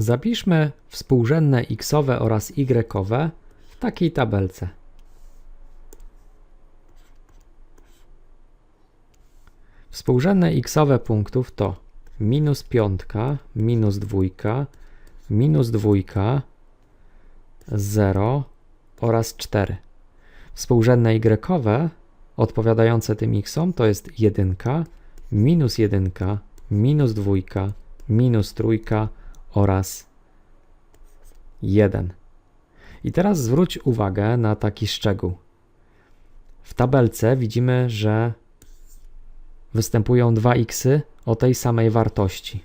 Zapiszmy współrzędne xowe oraz y w takiej tabelce. Współrzędne xowe punktów to minus piątka, minus dwójka, minus dwójka, 0 oraz 4. Współrzędne y odpowiadające tym xom to jest 1, minus 1, minus 2, minus trójka oraz 1. I teraz zwróć uwagę na taki szczegół. W tabelce widzimy, że występują dwa x o tej samej wartości.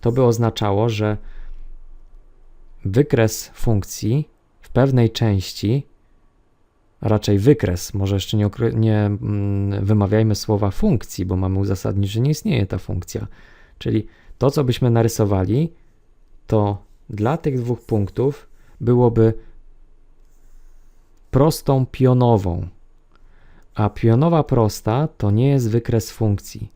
To by oznaczało, że wykres funkcji w pewnej części, raczej wykres, może jeszcze nie, nie mm, wymawiajmy słowa funkcji, bo mamy uzasadnić, że nie istnieje ta funkcja. Czyli to, co byśmy narysowali, to dla tych dwóch punktów byłoby prostą pionową. A pionowa prosta to nie jest wykres funkcji,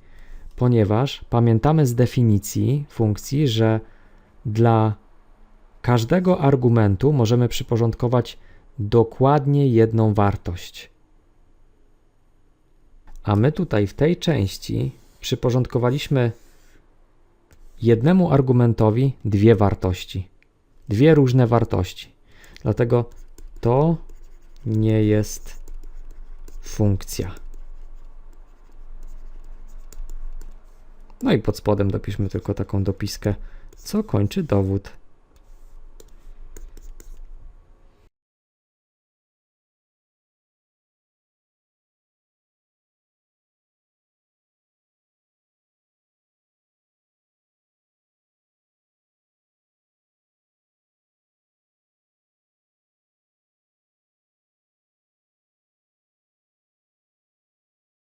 ponieważ pamiętamy z definicji funkcji, że dla każdego argumentu możemy przyporządkować dokładnie jedną wartość. A my tutaj w tej części przyporządkowaliśmy jednemu argumentowi dwie wartości. Dwie różne wartości. Dlatego to nie jest funkcja. No i pod spodem dopiszmy tylko taką dopiskę, co kończy dowód.